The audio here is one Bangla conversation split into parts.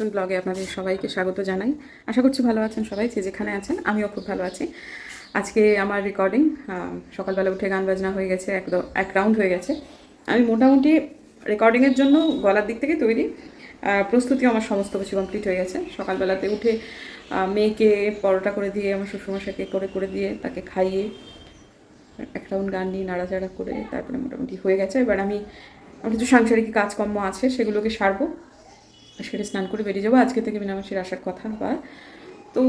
নতুন ব্লগে আপনাদের সবাইকে স্বাগত জানাই। আশা করছি ভালো আছেন সবাই, যে যেখানে আছেন, আমিও খুব ভালো আছি। আজকে আমার রেকর্ডিং সকালবেলা উঠে গান বাজনা হয়ে গেছে একদম এক রাউন্ড হয়ে গেছে। আমি মোটামুটি রেকর্ডিংয়ের জন্য গলার দিক থেকে তৈরি। প্রস্তুতি আমার সমস্ত কিছু কমপ্লিট হয়ে গেছে। সকালবেলাতে উঠে মেয়েকে পরোটা করে দিয়ে, আমার শ্বশুরমশাইকে করে করে দিয়ে তাকে খাইয়ে এক রাউন্ড গান নিয়ে নাড়াচাড়া করে তারপরে মোটামুটি হয়ে গেছে। এবার আমি, আমার কিছু সাংসারিক কাজকর্ম আছে, সেগুলোকে সারবো। সেটা স্নান করে বেরিয়ে যাব। আজকে থেকে মিনামাসির আসার কথা বা তো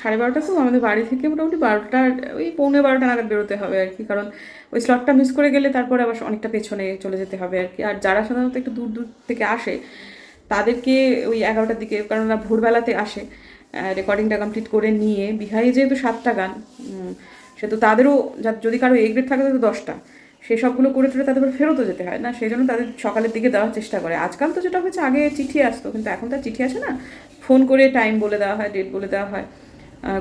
সাড়ে বারোটা তো আমাদের বাড়ি থেকে মোটামুটি বারোটা ওই পৌনে বারোটা নাগাদ বেরোতে হবে আর কি। কারণ ওই স্লটটা মিস করে গেলে তারপরে আবার অনেকটা পেছনে চলে যেতে হবে আর কি। আর যারা সাধারণত একটু দূর দূর থেকে আসে, তাদেরকে ওই এগারোটার দিকে, কারণ ওরা ভোরবেলাতে আসে রেকর্ডিংটা কমপ্লিট করে নিয়ে। বিহারে যেহেতু সাতটা গান সে তো তাদেরও যদি কারও এ গ্রেড থাকে তো দশটা। সেই সবগুলো করে টরে তাদের ফেরতও যেতে হয় না, সেই জন্য তাদের সকালের দিকে দেওয়ার চেষ্টা করে। আজকাল তো যেটা হচ্ছে আগে চিঠি আসতো, কিন্তু এখন তো আর চিঠি আসে না। ফোন করে টাইম বলে দেওয়া হয় ডেট বলে দেওয়া হয়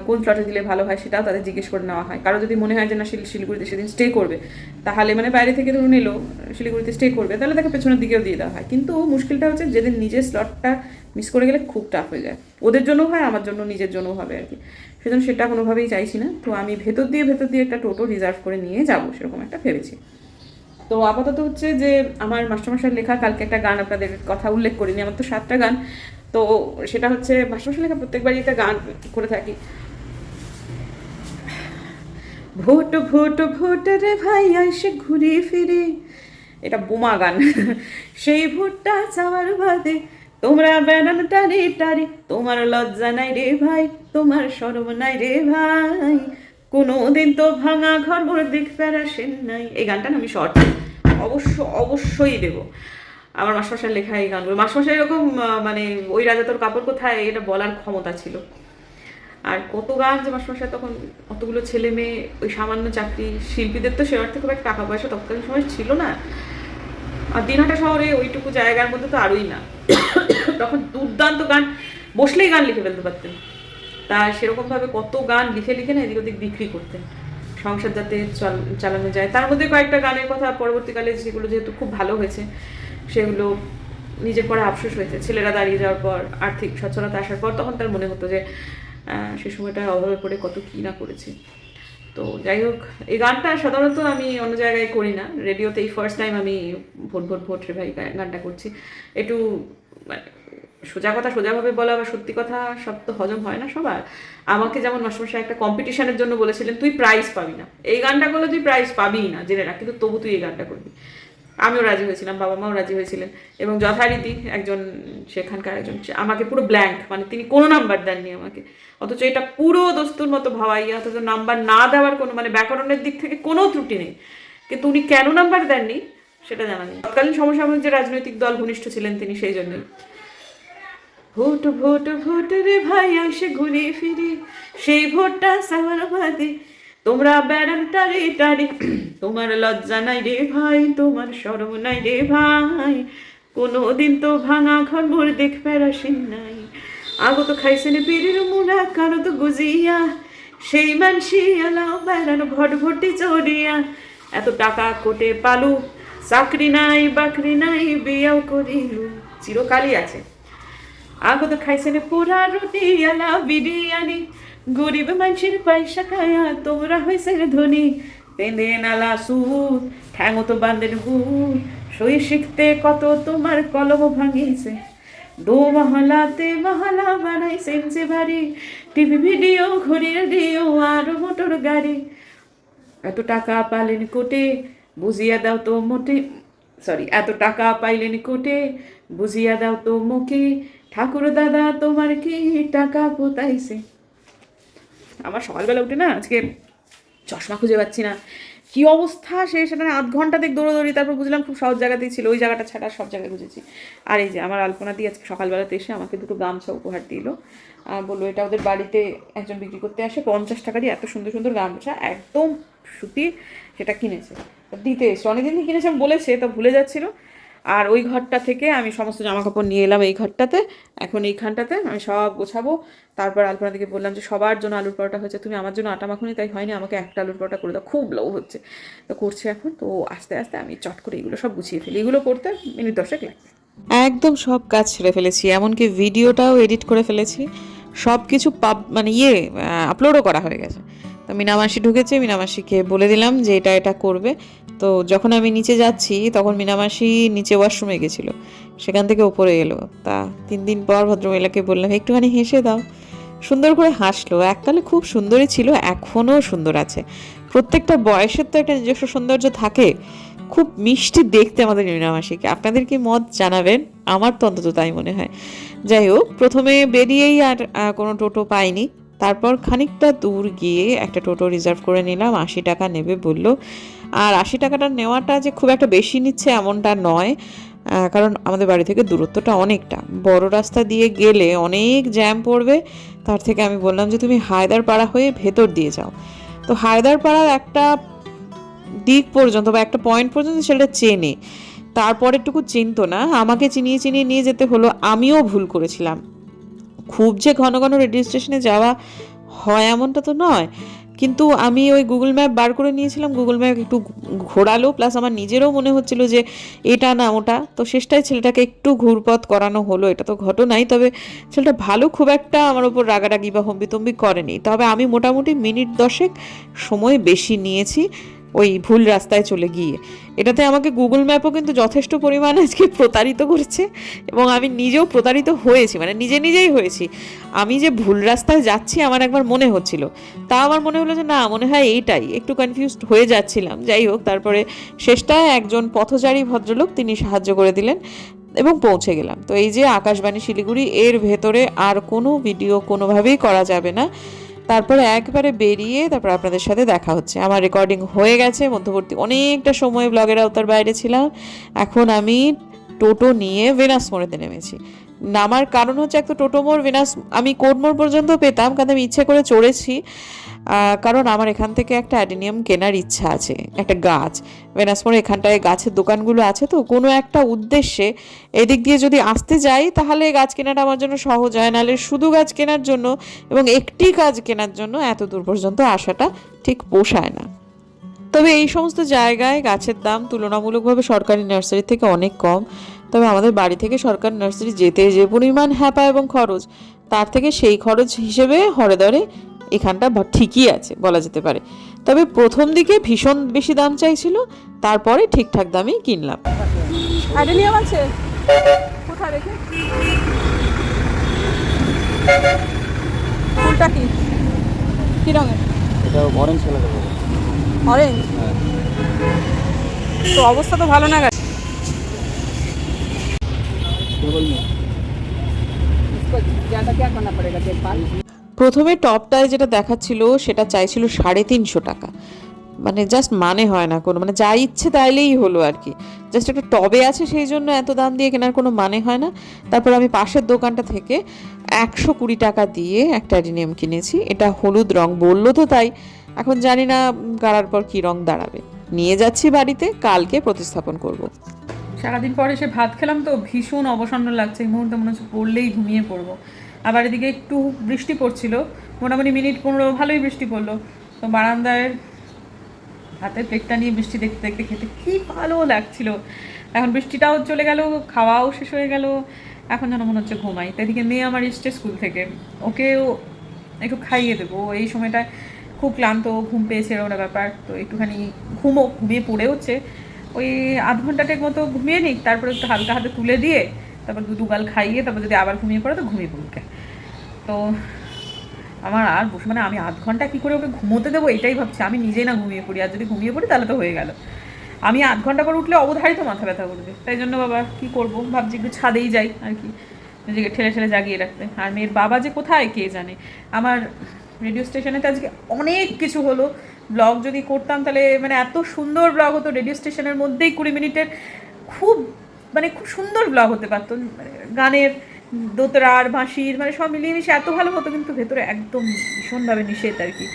কোন স্লটে দিলে ভালো হয় সেটাও তাদের জিজ্ঞেস করে নেওয়া হয়। কারও যদি মনে হয় যে না, শিল- শিলিগুড়িতে সেদিন স্টে করবে, তাহলে মানে বাইরে থেকে ধরুন এলো, শিলিগুড়িতে স্টে করবে, তাহলে তাকে পেছনের দিকেও দিয়ে দেওয়া হয়। কিন্তু মুশকিলটা হচ্ছে যেদিন নিজের স্লটটা মিস করে গেলে খুব টাফ হয়ে যায়। ওদের জন্য হয়, আমার জন্য নিজের জন্য হবে আর কি। সেজন্য সেটা কোনোভাবেই চাইছি না। তো আমি ভেতর দিয়ে ভেতর দিয়ে একটা টোটো রিজার্ভ করে নিয়ে যাব, সেরকম একটা ভেবেছি। তো আপাতত হচ্ছে যে আমার মাস্টারমশাইয়ের লেখা, কালকে একটা গান আপনাদের কথা উল্লেখ করিনি, আমার তো সাতটা গান। তো সেটা হচ্ছে মাস্টারমশাই লেখা প্রত্যেকবারই একটা গান করে থাকি। ভোট ভোট ভোট রে ভাই এসে ঘুরে ফিরে। এটা বোমা গান। সেই ভোটটা চাওয়ার বাদে তোমরা বেড়ান টারে টারে তোমার লজ্জা নাই রে ভাই, তোমার সরব নাই রে ভাই। কোনো দিন তো ভাঙা ঘর মোর দিক প্যারাসেন নাই। এই গানটা আমি শর্ট অবশ্য, অবশ্যই দেবো। আমার মাস্টারমশাই লেখা এই গানগুলো। মাস্টারমশাই এরকম মানে ওই রাজা তোর কাপড় কোথায়, এটা বলার ক্ষমতা ছিল। আর কত গান যে মাস্টারমশাই তখন অতগুলো ছেলে মেয়ে, ওই সামান্য চাকরি শিল্পীদের তো সে অর্থে খুব একটা টাকা পয়সা তৎকালীন সময় ছিল না। আর দিনহাটা শহরে ওইটুকু জায়গার মধ্যে তো আরোই না। তখন দুর্দান্ত গান, বসলেই গান লিখে ফেলতে পারতেন। তা সেরকমভাবে কত গান লিখে লিখে না এদিক ওদিক বিক্রি করতেন। সংসার যাতে চল- চালানো যায়। তার মধ্যে কয়েকটা গানের কথা পরবর্তীকালে যেগুলো যেহেতু খুব ভালো হয়েছে, সেগুলো নিজের পরে আফসোস হয়েছে। ছেলেরা দাঁড়িয়ে যাওয়ার পর, আর্থিক সচ্ছলতা আসার পর তখন তার মনে হতো যে সে সময়টা অভাবে পড়ে কত কী না করেছে। তো যাই হোক, এই গানটা সাধারণত আমি অন্য জায়গায় করি না। রেডিওতে এই ফার্স্ট টাইম আমি ভোট ভোট ভোট রে ভাই গানটা করছি। একটু মানে সোজা কথা সোজাভাবে বলা বা সত্যি কথা সব তো হজম হয় না সবার। আমাকে যেমন মাসমশাই একটা কম্পিটিশনের জন্য বলেছিলেন, তুই প্রাইজ পাবি না। এই গানটা করলে তুই প্রাইজ পাবিই না, জেনে রাখ। কিন্তু তবু তুই এই গানটা করবি। আমিও রাজি হয়েছিলাম, বাবা মাও রাজি হয়েছিলেন এবং যথারীতি একজন সেখানকার একজন আমাকে পুরো ব্ল্যাঙ্ক মানে তিনি কোনো নাম্বার দেননি আমাকে। অথচ এটা পুরো দস্তুর মতো ভাবাইয়া অথচ নাম্বার না দেওয়ার কোনো মানে ব্যাকরণের দিক থেকে কোনো ত্রুটি নেই। কিন্তু উনি কেন নাম্বার দেননি, সেটা জানা নেই। তৎকালীন সমসাময়িক যে রাজনৈতিক দল ঘনিষ্ঠ ছিলেন তিনি সেই জন্যই। ভোট ভোট ভোট রে ভাই এসে ঘুরে ফিরে, সেই ভোটটা সামার বাদে তোমরা বেড়ান টারে টারে, তোমার লজ্জা নাই রে ভাই, তোমার শরম নাই রে ভাই। কোনো দিন তো ভাঙা ঘর মোর দেখ প্যারাসিন নাই। আগত খাইছেন বীরের মুড়া কারও তো গুজিয়া। সেই মানসি এলাও বেড়ানো ভট ভটি চড়িয়া। এত টাকা কোটে পালু, চাকরি নাই, বাকরি নাই, বিয়াও করিলু। চিরকালই আছে। আগত খাইছেন পোড়া রুটি আলা বিরিয়ানি। গরিব মানুষের পয়সা খায়া তোমরা হয়েছে ধনী। তেঁদে নালা সুর ঠ্যাং তো বান্ধের ভূত সই শিখতে কত তোমার কলম ভাঙিয়েছে দো মহলাতে মহলা বানাইছেন যে বাড়ি, টিভি ভিডিও, ঘড়ি রেডিও, আর মোটর গাড়ি। এত টাকা পালেন কোটে, বুঝিয়া দাও তো মোটে সরি এত টাকা পাইলেন কোটে, বুঝিয়া দাও তো মুখে, ঠাকুর দাদা তোমার কি টাকা পোতাইছে? আমার সকালবেলা উঠে না আজকে চশমা খুঁজে পাচ্ছি না। কি অবস্থা সে সেখানে আধ ঘণ্টা দিক দৌড়োদৌড়ি, তারপর বুঝলাম খুব সহজ জায়গাতেই ছিল, ওই জায়গাটা ছাড়া সব জায়গায় খুঁজেছি। আর এই যে আমার আলপনা দিয়ে আজকে সকালবেলাতে এসে আমাকে দুটো গামছা উপহার দিল। বলল, এটা ওদের বাড়িতে একজন বিক্রি করতে আসে, পঞ্চাশ টাকারই এত সুন্দর সুন্দর গামছা, একদম সুতির সেটা কিনেছে। দিতে এসে অনেকদিন কিনেছে আমি বলেছে, তো ভুলে যাচ্ছিল। আর ওই ঘরটা থেকে আমি সমস্ত জামা কাপড় নিয়ে এলাম এই ঘরটাতে। এখন এইখানটাতে আমি সব গোছাবো। তারপর আলপনা দিকে বললাম যে, সবার জন্য আলুর পরোটা হয়েছে। তুমি আমার জন্য আটা মাখুনি, তাই হয়নি। আমাকে একটা আলুর পরোটা করে দাও। খুব লোভ হচ্ছে। তো করছে এখন। তো আস্তে আস্তে আমি চট করে এগুলো সব গুছিয়ে ফেলি। এগুলো করতে মিনিট দশেক লাগবে। একদম সব কাজ ছেড়ে ফেলেছি। এমনকি ভিডিওটাও এডিট করে ফেলেছি। সব কিছু পাব মানে ইয়ে আপলোডও করা হয়ে গেছে। তো মিনামাসি ঢুকেছে। মিনামাসিকে বলে দিলাম যে, এটা এটা করবে। তো যখন আমি নিচে যাচ্ছি, তখন মিনামাসি নিচে ওয়াশরুমে গেছিল। সেখান থেকে ওপরে এলো। তা তিন দিন পর ভদ্রমহিলাকে বললাম, একটুখানি হেসে দাও। সুন্দর করে হাসলো। এককালে খুব সুন্দরই ছিল, এখনও সুন্দর আছে। প্রত্যেকটা বয়সের তো একটা নিজস্ব সৌন্দর্য থাকে। খুব মিষ্টি দেখতে আমাদের মীনামাসিকে। আপনাদের কি মত জানাবেন? আমার তো অন্তত তাই মনে হয়। যাই হোক, প্রথমে বেরিয়েই আর কোনো টোটো পাইনি। তারপর খানিকটা দূর গিয়ে একটা টোটো রিজার্ভ করে নিলাম। আশি টাকা নেবে বলল। আর আশি টাকাটা নেওয়াটা যে খুব একটা বেশি নিচ্ছে এমনটা নয় কারণ আমাদের বাড়ি থেকে দূরত্বটা অনেকটা। বড় রাস্তা দিয়ে গেলে অনেক জ্যাম পড়বে, তার থেকে আমি বললাম যে তুমি হায়দারপাড়া হয়ে ভেতর দিয়ে যাও। তো হায়দারপাড়ার একটা দিক পর্যন্ত বা একটা পয়েন্ট পর্যন্ত সেটা চেনে। তারপরেরটুকু চিনতো না, আমাকে চিনিয়ে চিনিয়ে নিয়ে যেতে হলো, আমিও ভুল করেছিলাম। খুব যে ঘন ঘন রেডিও স্টেশনে যাওয়া হয় এমনটা তো নয় কিন্তু আমি ওই গুগল ম্যাপ বার করে নিয়েছিলাম। গুগল ম্যাপ একটু ঘোরালো প্লাস আমার নিজেরও মনে হচ্ছিল যে এটা না ওটা। তো শেষটায় ছেলেটাকে একটু ঘুরপথ করানো হলো, এটা তো ঘটনাই। তবে ছেলেটা ভালো খুব একটা আমার ওপর রাগারাগি বা হম্বিতম্বি করেনি। তবে আমি মোটামুটি মিনিট দশেক সময় বেশি নিয়েছি। ওই ভুল রাস্তায় চলে গিয়ে। এটাতে আমাকে গুগল ম্যাপও কিন্তু যথেষ্ট পরিমাণ আজকে প্রতারিত করেছে এবং আমি নিজেও প্রতারিত হয়েছি মানে নিজে নিজেই হয়েছি। আমি যে ভুল রাস্তায় যাচ্ছি আমার একবার মনে হচ্ছিল। তা আমার মনে হলো যে না, মনে হয় এইটাই। একটু কনফিউজড হয়ে যাচ্ছিলাম। যাই হোক, তারপরে শেষটায় একজন পথচারী ভদ্রলোক তিনি সাহায্য করে দিলেন এবং পৌঁছে গেলাম। তো এই যে আকাশবাণী শিলিগুড়ি, এর ভেতরে আর কোনো ভিডিও কোনোভাবেই করা যাবে না। তারপরে একবারে বেরিয়ে তারপর আপনাদের সাথে দেখা হচ্ছে। আমার রেকর্ডিং হয়ে গেছে, মধ্যবর্তী অনেকটা সময় ব্লগের আওতার বাইরে ছিলাম। এখন আমি টোটো নিয়ে ভেনাস মোড়েতে নেমেছি। নামার কারণ হচ্ছে এক তো টোটো আমি কোট মোড় পর্যন্ত পেতাম, কারণ আমি ইচ্ছে করে চড়েছি। কারণ আমার এখান থেকে একটা অ্যাডিনিয়াম কেনার ইচ্ছা আছে, একটা গাছ। ভেনাস মোড়ে এখানটায় গাছের দোকানগুলো আছে তো, কোনো একটা উদ্দেশ্যে এদিক দিয়ে যদি আসতে যাই, তাহলে গাছ কেনাটা আমার জন্য সহজ হয়, নাহলে শুধু গাছ কেনার জন্য এবং একটি গাছ কেনার জন্য এত দূর পর্যন্ত আসাটা ঠিক পোষায় না। তবে এই সমস্ত জায়গায় গাছের দাম তুলনামূলকভাবে সরকারি নার্সারি থেকে অনেক কম। তবে আমাদের বাড়ি থেকে সরকার নার্সারি যেতে যে পরিমাণ হ্যাপা এবং খরচ তার থেকে সেই খরচ হিসেবে হরে দরে এখানটা ঠিকই আছে বলা যেতে পারে। তবে প্রথম দিকে ভীষণ বেশি দাম চাইছিল তারপরে ঠিকঠাক দামেই কিনলাম। অ্যাডেনিয়াম আছে কোথায় রেখে? ফুলটা কি? কি রঙের? এটা অরেঞ্জ কালার অরেঞ্জ হ্যাঁ। তো অবস্থা তো ভালো না গাছ কেবল নেই ज़्यादा क्या करना पड़ेगा देखभाल প্রথমে টপটায় যেটা দেখাচ্ছিল সেটা চাইছিল সাড়ে তিনশো টাকা মানে জাস্ট মানে হয় না কোনো মানে যা ইচ্ছে তাইলেই হলো আর কি জাস্ট একটা টবে আছে সেই জন্য এত দাম দিয়ে কেনার কোনো মানে হয় না তারপর আমি পাশের দোকানটা থেকে একশো কুড়ি টাকা দিয়ে একটা অ্যাডিনিয়াম কিনেছি এটা হলুদ রং বললো তো তাই এখন জানি না উম, গাড়ার পর কী রং দাঁড়াবে নিয়ে যাচ্ছি বাড়িতে কালকে প্রতিস্থাপন করব। সারাদিন পরে এসে ভাত খেলাম তো ভীষণ অবসন্ন লাগছে। এই মুহূর্তে মনে হচ্ছে পড়লেই ঘুমিয়ে পড়ব। আবার এদিকে একটু বৃষ্টি পড়ছিল। মোটামুটি মিনিট পনেরো ভালোই বৃষ্টি পড়ল। তো বারান্দায় হাতের প্লেটটা নিয়ে বৃষ্টি দেখতে দেখতে খেতে কী ভালো লাগছিল। এখন বৃষ্টিটাও চলে গেল, খাওয়াও শেষ হয়ে গেল। এখন যেন মনে হচ্ছে ঘুমাই। তো এদিকে মেয়ে আমার এসছে স্কুল থেকে। ওকেও একটু খাইয়ে দেবো। এই সময়টায় খুব ক্লান্ত, ঘুম পেয়েছে ওরা ব্যাপার। তো একটুখানি ঘুমো ঘুমিয়ে পড়ে হচ্ছে ওই আধ ঘন্টাটের মতো ঘুমিয়ে নিক, তারপরে একটু হালকা হাতে তুলে দিয়ে তারপর দুগাল খাইয়ে তারপর যদি আবার ঘুমিয়ে পড়ে তো ঘুমিয়ে পড়ুকে। তো আমার আর বসে মানে আমি আধ ঘণ্টা কী করে ওকে ঘুমোতে দেবো এটাই ভাবছি। আমি নিজেই না ঘুমিয়ে পড়ি, আর যদি ঘুমিয়ে পড়ি তাহলে তো হয়ে গেল। আমি আধ ঘণ্টা পর উঠলে অবধারিত মাথা ব্যথা করবে। তাই জন্য বাবা কি করব? ভাবছি একটু ছাদেই যাই আর কি। নিজেকে ঠেলে ঠেলে জাগিয়ে রাখতে। আর মেয়ের বাবা যে কোথায় কে জানে? আমার রেডিও স্টেশনেতে আজকে অনেক কিছু হলো। ব্লগ যদি করতাম, তাহলে মানে এত সুন্দর ব্লগ হতো, রেডিও স্টেশনের মধ্যেই কুড়ি মিনিটের খুব মানে খুব সুন্দর ব্লগ হতে পারতো। মানে গানের দোতরার, বাঁশির মানে সব মিলিয়ে মিশে এত ভালো হতো, কিন্তু ভেতরে একদম ভীষণভাবে নিষেধ আর কি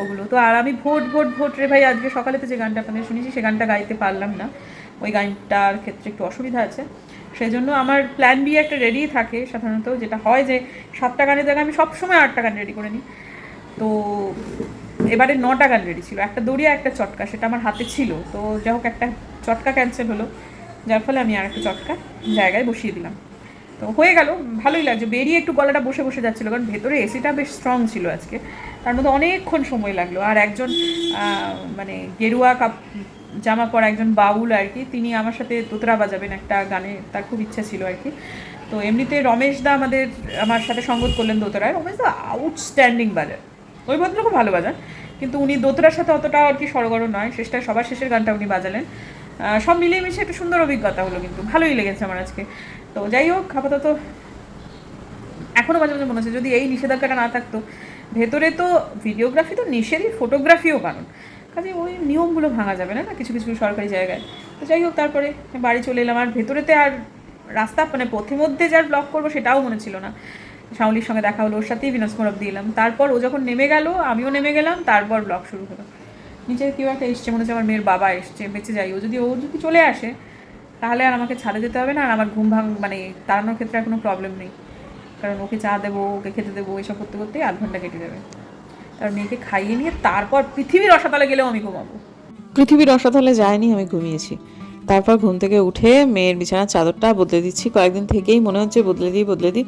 ওগুলো। তো আর আমি ভোট ভোট ভোট রে ভাই, আজকে সকালে তো যে গানটা আপনাদের শুনেছি, সে গানটা গাইতে পারলাম না। ওই গানটার ক্ষেত্রে একটু অসুবিধা আছে। সেই জন্য আমার প্ল্যান বি একটা রেডি থাকে সাধারণত, যেটা হয় যে সাতটা গানের জায়গায় আমি সবসময় আটটা গান রেডি করে নিই। তো এবারে নটা গান রেডি ছিল। একটা দড়িয়া একটা চটকা, সেটা আমার হাতে ছিল। তো যাই হোক, একটা চটকা ক্যান্সেল হলো। যার ফলে আমি আর একটা চটকা জায়গায় বসিয়ে দিলাম। তো হয়ে গেল, ভালোই লাগছে। বেরিয়ে একটু গলাটা বসে বসে যাচ্ছিল, কারণ ভেতরে এসিটা বেশ স্ট্রং ছিল আজকে। তার মধ্যে অনেকক্ষণ সময় লাগল। আর একজন মানে গেরুয়া কাপ, জামা পরা একজন বাউল আর কি, তিনি আমার সাথে দোতরা বাজাবেন একটা গানে, তার খুব ইচ্ছা ছিল আর কি। তো এমনিতে রমেশ দা আমাদের, আমার সাথে সঙ্গত করলেন দোতরায়। রমেশ দা আউটস্ট্যান্ডিং বাজার। ওই ভদ্র খুব ভালো বাজান কিন্তু উনি দোতরার সাথে অতটা আর কি সরগর নয় শেষটা সবার শেষের গানটা উনি বাজালেন। সব মিলিয়ে মিশে একটা সুন্দর অভিজ্ঞতা হলো কিন্তু, ভালোই লেগেছে আমার আজকে। তো যাই হোক, আপাতত এখনও মাঝে মাঝে মনে হচ্ছে, যদি এই নিষেধাজ্ঞাটা না থাকতো, ভেতরে তো ভিডিওগ্রাফি তো নিষেধই, ফটোগ্রাফিও কারণ কাজে ওই নিয়মগুলো ভাঙা যাবে না না? কিছু কিছু সরকারি জায়গায়। তো যাই হোক, তারপরে বাড়ি চলে এলাম। আর ভেতরেতে আর রাস্তা মানে পথে মধ্যে যার ব্লক করব সেটাও মনে ছিল না। শাওলির সঙ্গে দেখা হলো ওর সাথেই বিনস্মরক দিলাম তারপর ও যখন নেমে গেল, আমিও নেমে গেলাম, তারপর ব্লগ শুরু হলো। নিচে কেউ একটা এসছে, মনে হচ্ছে আমার মেয়ের বাবা এসছে, বেঁচে যাই। ও যদি ও যদি চলে আসে, তাহলে আর আমাকে ছাদে যেতে হবে না, আর আমার ঘুম ভাঙ মানে তাড়ানোর ক্ষেত্রে আর কোনো প্রবলেম নেই। কারণ ওকে চা দেবো, ওকে খেতে দেবো, এসব করতে করতেই আধ ঘণ্টা কেটে যাবে। কারণ মেয়েকে খাইয়ে নিয়ে তারপর পৃথিবীর রসাতলে গেলেও আমি ঘুমাবো। পৃথিবীর রসাতলে যায়নি, আমি ঘুমিয়েছি। তারপর ঘুম থেকে উঠে মেয়ের বিছানার চাদরটা বদলে দিচ্ছি। কয়েকদিন থেকেই মনে হচ্ছে বদলে দিই বদলে দিই।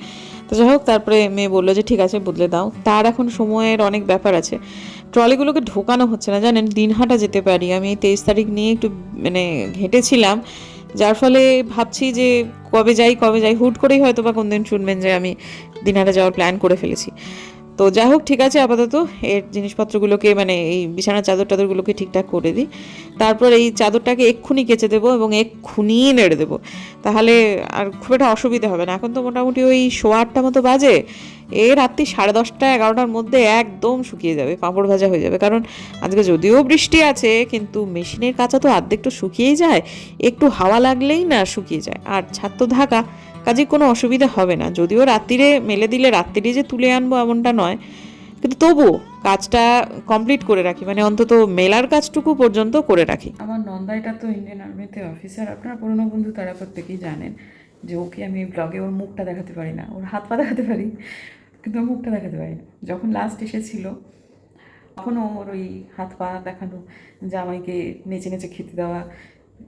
তো যাই হোক, তারপরে মেয়ে বলল যে, ঠিক আছে, বদলে দাও। তার এখন সময়ের অনেক ব্যাপার আছে। ট্রলিগুলোকে ঢোকানো হচ্ছে না, জানেন? দিনহাটা যেতে পারি। আমি তেইশ তারিখ নিয়ে একটু মানে ঘেঁটেছিলাম। যার ফলে ভাবছি যে, কবে যাই কবে যাই, হুট করেই হয়তো বা কোনদিন শুনবেন যে, আমি দিনহাটা যাওয়ার প্ল্যান করে ফেলেছি। তো যাই হোক, ঠিক আছে, আপাতত এর জিনিসপত্রগুলোকে মানে এই বিছানার চাদর টাদরগুলোকে ঠিকঠাক করে দিই। তারপর এই চাদরটাকে এক্ষুনি কেচে দেবো এবং এক্ষুনি নেড়ে দেবো। তাহলে আর খুব একটা অসুবিধা হবে না। এখন তো মোটামুটি ওই সোয়া আটটা মতো বাজে। এ রাত্রি সাড়ে দশটা, এগারোটার মধ্যে একদম শুকিয়ে যাবে পাঁপড় ভাজা হয়ে যাবে। কারণ আজকে যদিও বৃষ্টি আছে, কিন্তু মেশিনের কাঁচা তো অর্ধেক তো শুকিয়েই যায়। একটু হাওয়া লাগলেই না শুকিয়ে যায়। আর ছাদ তো ঢাকা। কাজে কোনো অসুবিধা হবে না। যদিও রাত্রিরে মেলে দিলে রাত্রিরে যে তুলে আনব এমনটা নয়, কিন্তু তবুও কাজটা কমপ্লিট করে রাখি মানে অন্তত মেলার কাজটুকু পর্যন্ত করে রাখি। আমার নন্দাইটা তো ইন্ডিয়ান আর্মিতে অফিসার আপনারা পুরনো বন্ধু তারা প্রত্যেকেই জানেন যে ওকে আমি ব্লগে ওর মুখটা দেখাতে পারি না, ওর হাত পা দেখাতে পারি, কিন্তু ওর মুখটা দেখাতে পারি না। যখন লাস্ট এসেছিল তখন ওর ওই হাত পা দেখানো, জামাইকে নেচে নেচে খেতে দেওয়া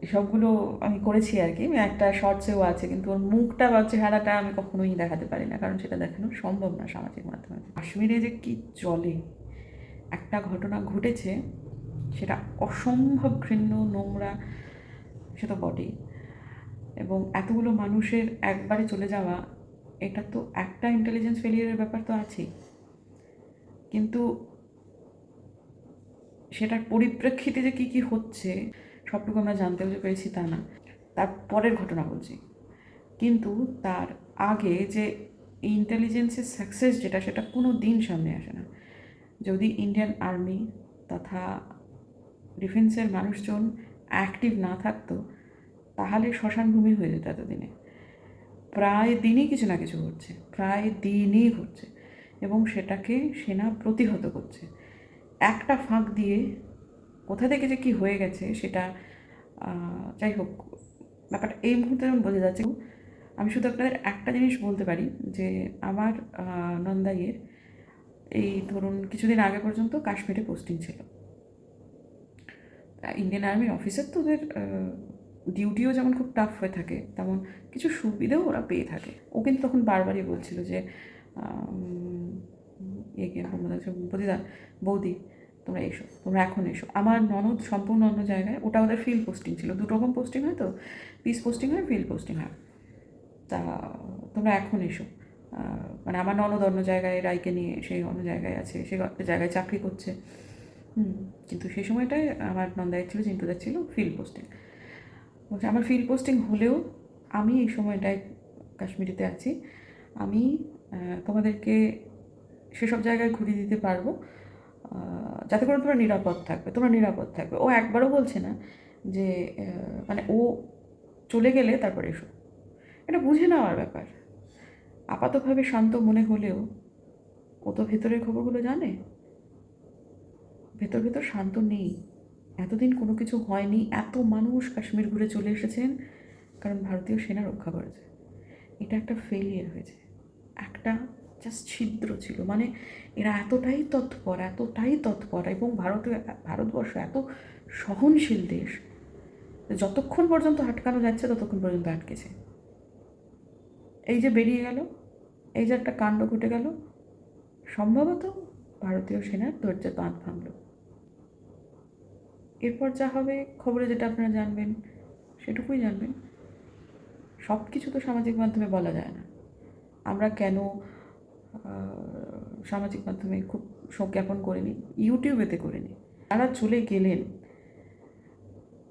এসবগুলো আমি করেছি আর কি। একটা শর্টসেও আছে, কিন্তু ওর মুখটা বা চেহারাটা আমি কখনোই দেখাতে পারি না, কারণ সেটা দেখানো সম্ভব না সামাজিক মাধ্যমে। কাশ্মীরে যে কি চলে একটা ঘটনা ঘটেছে, সেটা অসম্ভব ঘৃণ্য, নোংরা, সে তো বটেই। এবং এতগুলো মানুষের একবারে চলে যাওয়া, এটা তো একটা ইন্টেলিজেন্স ফেলিয়ারের ব্যাপার তো আছেই। কিন্তু সেটার পরিপ্রেক্ষিতে যে কী কী হচ্ছে সবটুকু আমরা জানতে পেরেছি তা না। তার পরের ঘটনা বলছি। কিন্তু তার আগে যে ইন্টেলিজেন্সের সাকসেস যেটা, সেটা কোনো দিন সামনে আসে না। যদি ইন্ডিয়ান আর্মি তথা ডিফেন্সের মানুষজন অ্যাক্টিভ না থাকতো, তাহলে শ্মশান ভূমি হয়ে যেত এতদিনে। প্রায় দিনই কিছু না কিছু ঘটছে। প্রায় দিনই ঘটছে। এবং সেটাকে সেনা প্রতিহত করছে। একটা ফাঁক দিয়ে কোথা থেকে যে কী হয়ে গেছে সেটা যাই হোক, ব্যাপারটা এই মুহূর্তে যেমন বোঝা যাচ্ছে, আমি শুধু আপনাদের একটা জিনিস বলতে পারি যে আমার নন্দাইয়ের এই ধরুন কিছুদিন আগে পর্যন্ত কাশ্মীরে পোস্টিং ছিল। ইন্ডিয়ান আর্মির অফিসার তো ওদের ডিউটিও যেমন খুব টাফ হয়ে থাকে, তেমন কিছু সুবিধেও ওরা পেয়ে থাকে। ও কিন্তু তখন বারবারই বলছিল যে প্রতিদা বৌদি তোমরা এসো, তোমরা এখন এসো। আমার ননদ সম্পূর্ণ অন্য জায়গায়, ওটা ওদের ফিল্ড পোস্টিং ছিল। দু রকম পোস্টিং হয় তো? পিস পোস্টিং হয় ফিল্ড পোস্টিং হয়। তা, তোমরা এখন এসো। মানে আমার ননদ অন্য জায়গায় রাইকে নিয়ে সেই অন্য জায়গায় আছে, সে জায়গায় চাকরি করছে। হুম, কিন্তু সেই সময়টায় আমার নন্দায় ছিল চিন্তুদার ছিল ফিল্ড পোস্টিং বলছে, আমার ফিল্ড পোস্টিং হলেও আমি এই সময়টায় কাশ্মীরিতে আছি। আমি তোমাদেরকে সেসব জায়গায় ঘুরিয়ে দিতে পারব। যাতে করে তোমরা নিরাপদ থাকবে, তোমরা নিরাপদ থাকবে। ও একবারও বলছে না যে মানে ও চলে গেলে তারপরে এসো। এটা বুঝে নেওয়ার ব্যাপার। আপাতভাবে শান্ত মনে হলেও ও তো ভেতরের খবরগুলো জানে। ভেতর ভেতর শান্ত নেই। এতদিন কোনো কিছু হয়নি। এত মানুষ কাশ্মীর ঘুরে চলে এসেছেন, কারণ ভারতীয় সেনা রক্ষা করেছে। এটা একটা ফেলিয়ার হয়েছে। একটা জাস্ট ছিদ্র ছিল। মানে এরা এতটাই তৎপর এতটাই তৎপর এবং ভারতীয়, ভারতবর্ষ এত সহনশীল দেশ যতক্ষণ পর্যন্ত আটকানো যাচ্ছে, ততক্ষণ পর্যন্ত আটকেছে। এই যে বেরিয়ে গেল, এই যে একটা কাণ্ড ঘটে গেল, সম্ভবত ভারতীয় সেনার ধৈর্যের বাঁধ ভাঙল। এরপর যা হবে, খবরে যেটা আপনারা জানবেন, সেটুকুই জানবেন। সব কিছু তো সামাজিক মাধ্যমে বলা যায় না। আমরা কেন সামাজিক মাধ্যমে খুব জ্ঞাপন করিনি ইউটিউবেতে করিনি। তারা চলে গেলেন,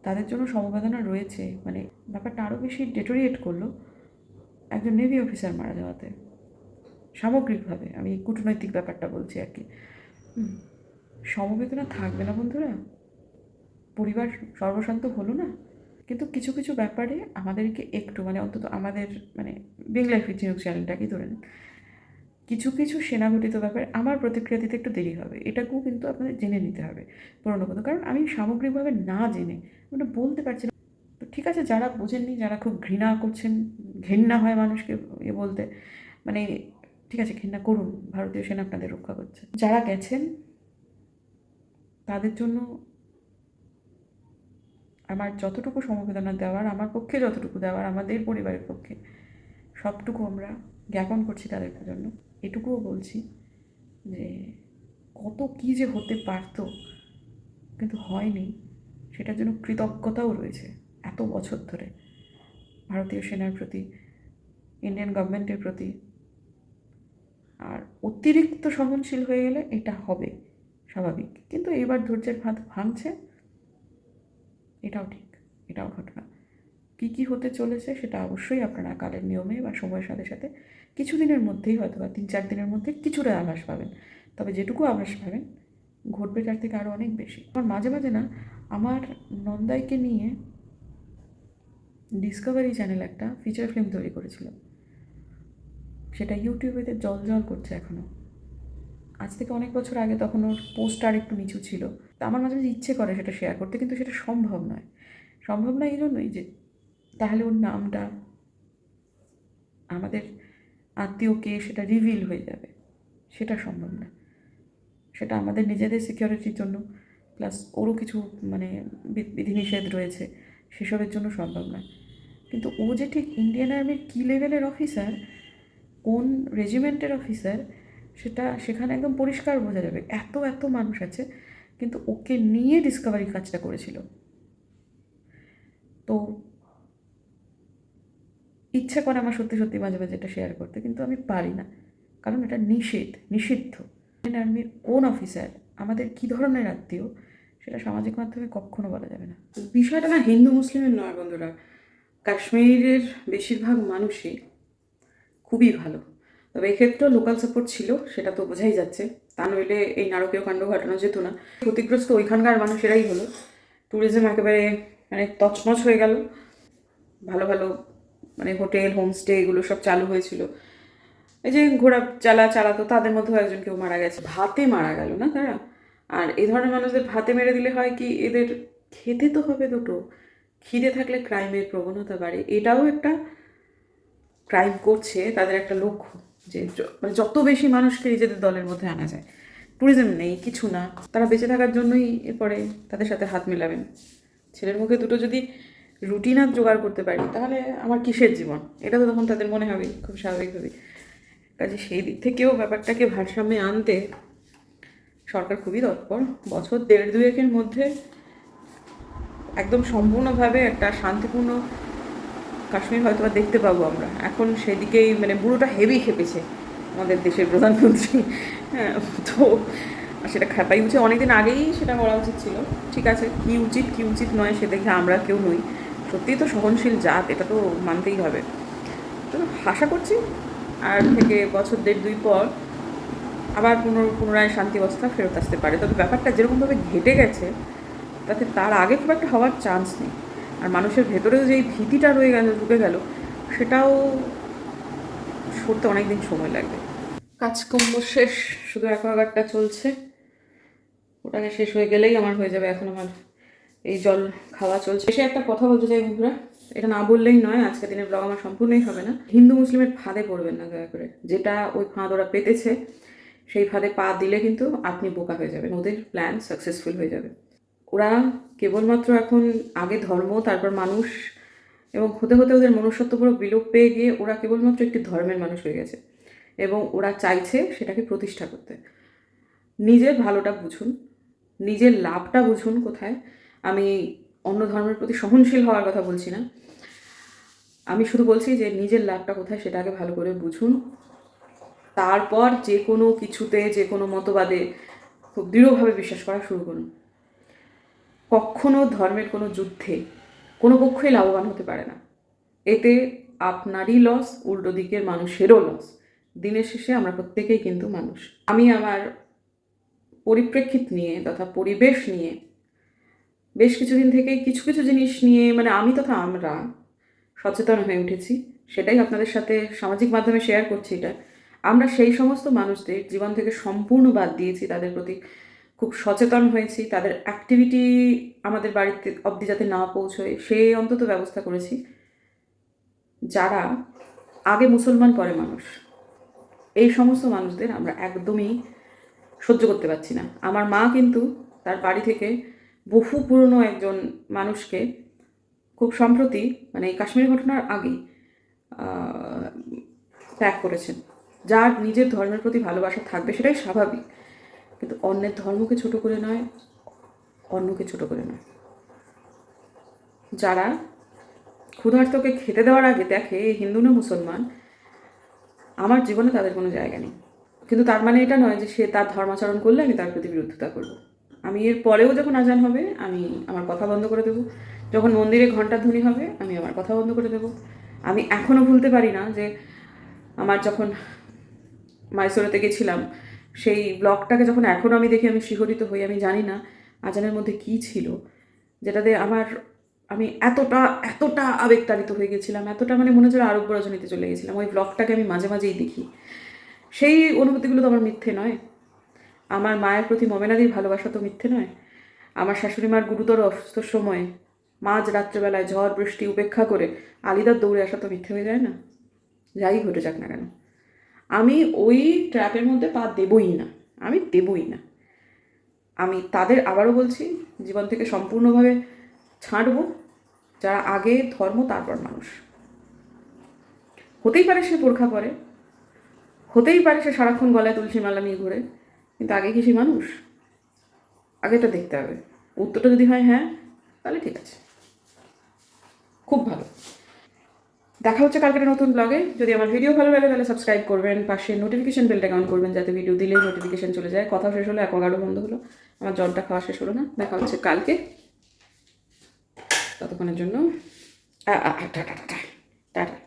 তাদের জন্য সমবেদনা রয়েছে। মানে ব্যাপারটা আরও বেশি ডেটোরিয়েট করল একজন নেভি অফিসার মারা যাওয়াতে। সামগ্রিকভাবে আমি কূটনৈতিক ব্যাপারটা বলছি আর কি। সমবেদনা থাকবে না বন্ধুরা। পরিবার সর্বশান্ত হলো না। কিন্তু কিছু কিছু ব্যাপারে আমাদেরকে একটু মানে অন্তত আমাদের মানে বিং লাইফ নিউজ চ্যানেলটাকেই ধরে নিন। কিছু কিছু সেনাঘটিত ব্যাপারে আমার প্রতিক্রিয়া দিতে একটু দেরি হবে। এটাকেও কিন্তু আপনাদের জেনে নিতে হবে পুরোনো কথা। কারণ আমি সামগ্রিকভাবে না জেনে ওটা বলতে পারছি না। তো ঠিক আছে, যারা বোঝেননি, যারা খুব ঘৃণা করছেন, ঘেন্না হয় মানুষকে এ বলতে মানে ঠিক আছে ঘৃণা করুন, ভারতীয় সেনা আপনাদের রক্ষা করছে। যারা গেছেন, তাদের জন্য আমার যতটুকু সমবেদনা দেওয়ার, আমার পক্ষে যতটুকু দেওয়ার, আমাদের পরিবারের পক্ষে সবটুকু আমরা জ্ঞাপন করছি তাদের জন্য। এটুকুও বলছি যে কত কী যে হতে পারতো, কিন্তু হয়নি। সেটার জন্য কৃতজ্ঞতাও রয়েছে এত বছর ধরে। ভারতীয় সেনার প্রতি ইন্ডিয়ান গভর্নমেন্টের প্রতি। আর অতিরিক্ত সহনশীল হয়ে গেলে এটা হবে স্বাভাবিক। কিন্তু এবার ধৈর্যের ভাত ভাঙছে, এটাও ঠিক, এটাও ঘটনা। কী কী হতে চলেছে সেটা অবশ্যই আপনারা কালের নিয়মে বা সময়ের সাথে সাথে কিছুদিনের মধ্যেই হয়তো বা, তিন চার দিনের মধ্যে কিছুটা আভাস পাবেন। তবে যেটুকু আভাস পাবেন, ঘটবে তার থেকে আরও অনেক বেশি। আমার মাঝে মাঝে না, আমার নন্দাইকে নিয়ে ডিসকভারি চ্যানেল একটা ফিচার ফিল্ম তৈরি করেছিল। সেটা ইউটিউবেতে জল জল করছে এখনও আজ থেকে অনেক বছর আগে তখন ওর পোস্টার একটু নিচু ছিল। তা আমার মাঝে মাঝে ইচ্ছে করে সেটা শেয়ার করতে, কিন্তু সেটা সম্ভব নয়। সম্ভব নয় এই জন্যই যে তাহলে ওর নামটা আমাদের আত্মীয়কে সেটা রিভিল হয়ে যাবে। সেটা সম্ভব না। সেটা আমাদের নিজেদের সিকিউরিটির জন্য প্লাস ওরও কিছু মানে বিধিনিষেধ রয়েছে, সেসবের জন্য সম্ভব নয়। কিন্তু ও যে ঠিক ইন্ডিয়ান আর্মির কী লেভেলের অফিসার কোন রেজিমেন্টের অফিসার সেটা সেখানে একদম পরিষ্কার বোঝা যাবে। এত এত মানুষ আছে, কিন্তু ওকে নিয়ে ডিসকভারি কাজটা করেছিল। তো ইচ্ছে করে আমার সত্যি সত্যি মাঝে মাঝে এটা শেয়ার করতে, কিন্তু আমি পারি না। কারণ এটা নিষেধ, নিষিদ্ধ। ইন্ডিয়ান আর্মির কোন অফিসার আমাদের কী ধরনের আত্মীয়, সেটা সামাজিক মাধ্যমে কখনো বলা যাবে না। বিষয়টা না হিন্দু, মুসলিমের নয় বন্ধুরা। কাশ্মীরের বেশিরভাগ মানুষই খুবই ভালো। তবে এক্ষেত্রেও লোকাল সাপোর্ট ছিল, সেটা তো বোঝাই যাচ্ছে। তা নইলে এই নারকীয় কাণ্ড ঘটানো যেত না। ক্ষতিগ্রস্ত ওইখানকার মানুষেরাই হলো। ট্যুরিজম একেবারে মানে তছনছ হয়ে গেল। ভালো ভালো মানে হোটেল, হোমস্টে এগুলো সব চালু হয়েছিল। এই যে ঘোড়া চালা চালাতো, তাদের মধ্যেও একজন কেউ মারা গেছে। ভাতে মারা গেল না তারা? আর এই ধরনের মানুষদের ভাতে মেরে দিলে হয় কি, এদের খেতে তো হবে দুটো। খিদে থাকলে ক্রাইমের প্রবণতা বাড়ে। এটাও একটা ক্রাইম করছে তাদের একটা লক্ষ্য, যে মানে যত বেশি মানুষকে নিজেদের দলের মধ্যে আনা যায়। ট্যুরিজম নেই, কিছু না। তারা বেঁচে থাকার জন্যই এরপরে তাদের সাথে হাত মেলাবেন। ছেলের মুখে দুটো যদি রুটি আর জোগাড় করতে পারি তাহলে আমার কিসের জীবন? এটা তো তখন তাদের মনে হবে, খুব স্বাভাবিকভাবেই কাজে সেই দিক থেকেও ব্যাপারটাকে ভারসাম্যে আনতে সরকার খুবই তৎপর। বছর দেড় দুয়েকের মধ্যে একদম সম্পূর্ণভাবে একটা শান্তিপূর্ণ কাশ্মীর হয়তো দেখতে পাবো আমরা। এখন সেদিকেই মানে বুড়োটা হেভি খেপেছে আমাদের দেশের প্রধানমন্ত্রী। হ্যাঁ তো সেটা খাপাই উচিত। অনেকদিন আগেই সেটা করা উচিত ছিল। ঠিক আছে, কী উচিত কী উচিত নয় সে দেখে আমরা কেউ নই। সত্যিই তো সহনশীল জাত, এটা তো মানতেই হবে। তো আশা করছি, আর থেকে বছর দেড় দুই পর আবার পুনর পুনরায় শান্তি অবস্থা ফেরত আসতে পারে। তবে ব্যাপারটা যেরকমভাবে ঘেটে গেছে, তাতে তার আগে খুব একটা হওয়ার চান্স নেই। আর মানুষের ভেতরেও যে এই ভীতিটা রয়ে গেল, ঢুকে গেল, সেটাও সরতে অনেক দিন সময় লাগবে। কাজকর্ম শেষ, শুধু অ্যাকোয়াগার্ডটা চলছে। ওটাকে শেষ হয়ে গেলেই আমার হয়ে যাবে এখন আমার এই জল খাওয়া চলছে। এসে একটা কথা বলতে চাই বন্ধুরা। এটা না বললেই নয় আজকে দিনের ব্লগ আমার সম্পূর্ণই হবে না। হিন্দু মুসলিমের ফাঁদে পড়বেন না, দয়া করে। যেটা ওই ফাঁদ ওরা পেতেছে, সেই ফাঁদে পা দিলে কিন্তু আপনি বোকা হয়ে যাবেন। ওদের প্ল্যান সাকসেসফুল হয়ে যাবে। ওরা কেবলমাত্র এখন আগে ধর্ম, তারপর মানুষ, এবং হতে হতে ওদের মনুষ্যত্ব পুরো বিলোপ পেয়ে গিয়ে ওরা কেবলমাত্র একটি ধর্মের মানুষ হয়ে গেছে। এবং ওরা চাইছে সেটাকে প্রতিষ্ঠা করতে। নিজের ভালোটা বুঝুন, নিজের লাভটা বুঝুন কোথায়। আমি অন্য ধর্মের প্রতি সহনশীল হওয়ার কথা বলছি না। আমি শুধু বলছি যে নিজের লাভটা কোথায় সেটাকে ভালো করে বুঝুন। তারপর যে কোনো কিছুতে, যে কোনো মতবাদে খুব দৃঢ়ভাবে বিশ্বাস করা শুরু করুন। কখনো ধর্মের কোনো যুদ্ধে কোনো পক্ষই লাভবান হতে পারে না। এতে আপনারই লস উল্টো দিকের মানুষেরও লস দিনের শেষে আমরা প্রত্যেকেই কিন্তু মানুষ। আমি আমার পরিপ্রেক্ষিত নিয়ে তথা পরিবেশ নিয়ে বেশ কিছুদিন থেকে কিছু কিছু জিনিস নিয়ে মানে আমি তথা আমরা সচেতন হয়ে উঠেছি। সেটাই আপনাদের সাথে সামাজিক মাধ্যমে শেয়ার করছি এটা। আমরা সেই সমস্ত মানুষদের জীবন থেকে সম্পূর্ণ বাদ দিয়েছি, তাদের প্রতি খুব সচেতন হয়েছি, তাদের অ্যাক্টিভিটি আমাদের বাড়িতে অবধি যাতে না পৌঁছয় সেই অন্তত ব্যবস্থা করেছি। যারা আগে মুসলমান পরে মানুষ, এই সমস্ত মানুষদের আমরা একদমই সহ্য করতে পারছি না। আমার মা কিন্তু তার বাড়ি থেকে বহু পুরনো একজন মানুষকে খুব সম্প্রতি মানে এই কাশ্মীর ঘটনার আগে ত্যাগ করেছেন। যার নিজের ধর্মের প্রতি ভালোবাসা থাকবে সেটাই স্বাভাবিক। কিন্তু অন্যের ধর্মকে ছোট করে নয়, অন্যকে ছোট করে নয়। যারা ক্ষুধার্তকে খেতে দেওয়ার আগে দেখে হিন্দু না মুসলমান? আমার জীবনে তাদের কোনো জায়গা নেই। কিন্তু তার মানে এটা নয় যে সে তার ধর্মাচরণ করলে আমি তার প্রতি বিরোধিতা করব। আমি এর পরেও যখন আজান হবে, আমি আমার কথা বন্ধ করে দেবো। যখন মন্দিরে ঘণ্টা ধ্বনি হবে, আমি আমার কথা বন্ধ করে দেবো। আমি এখনও ভুলতে পারি না যে আমার যখন মাইসোরেতে গেছিলাম, সেই ব্লগটাকে যখন এখনও আমি দেখি আমি শিহরিত হই, আমি জানি না আজানের মধ্যে কী ছিল। যেটাতে আমার, আমি এতটা এতটা আবেগতাড়িত হয়ে গেছিলাম, এতটা মানে মনে হচ্ছিল আরোগ্য রজনীতে চলে গেছিলাম। ওই ব্লগটাকে আমি মাঝে মাঝেই দেখি। সেই অনুভূতিগুলো তো আমার মিথ্যে নয়। আমার মায়ের প্রতি মমেনাদির ভালোবাসা তো মিথ্যে নয়। আমার শাশুড়ি মার গুরুতর অসুস্থ সময়ে মাঝ রাত্রেবেলায় ঝড়, বৃষ্টি উপেক্ষা করে আলিদার দৌড়ে আসা তো মিথ্যে হয়ে যায় না। যাই ঘটে যাক না কেন। আমি ওই ট্র্যাপের মধ্যে পা দেবই না। আমি দেবই না। আমি তাদের আবারও বলছি, জীবন থেকে সম্পূর্ণভাবে ছাঁটবো। যারা আগে ধর্ম, তারপর মানুষ। হতেই পারে সে বোরখা পরে হতেই পারে সে সারাক্ষণ গলায় তুলসী মালা নিয়ে ঘুরে। কিন্তু আগে কি মানুষ? আগেটা দেখতে হবে। উত্তরটা যদি হয় হ্যাঁ তাহলে ঠিক আছে। খুব ভালো। দেখা হচ্ছে কালকের নতুন ব্লগে যদি আমার ভিডিও ভালো লাগে, তাহলে সাবস্ক্রাইব করবেন। পাশে নোটিফিকেশন বেলটা অন করবেন, যাতে ভিডিও দিলেই নোটিফিকেশন চলে যায়। কথা শেষ হলো অ্যাকোয়াগার্ডও বন্ধ হলো। আমার জলটা খাওয়া শেষ হলো না। দেখা হচ্ছে কালকে। ততক্ষণের জন্য টাটা টাটা